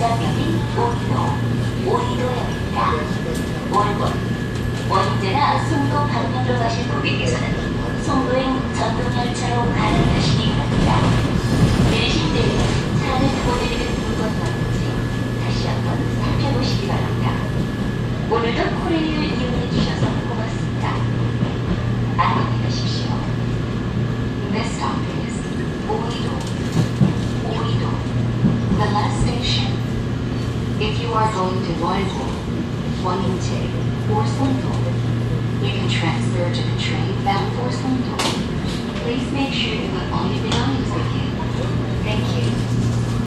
전남역이 5호, 5호역입니다. 원제나 송도 방면으로 가실 고객께서는 송도행 전동열차로 가는 If you are going to Guangzhou, Guangzhou, or Songdong, you can transfer to the train bound for Songdong. Please make sure you have all your belongings with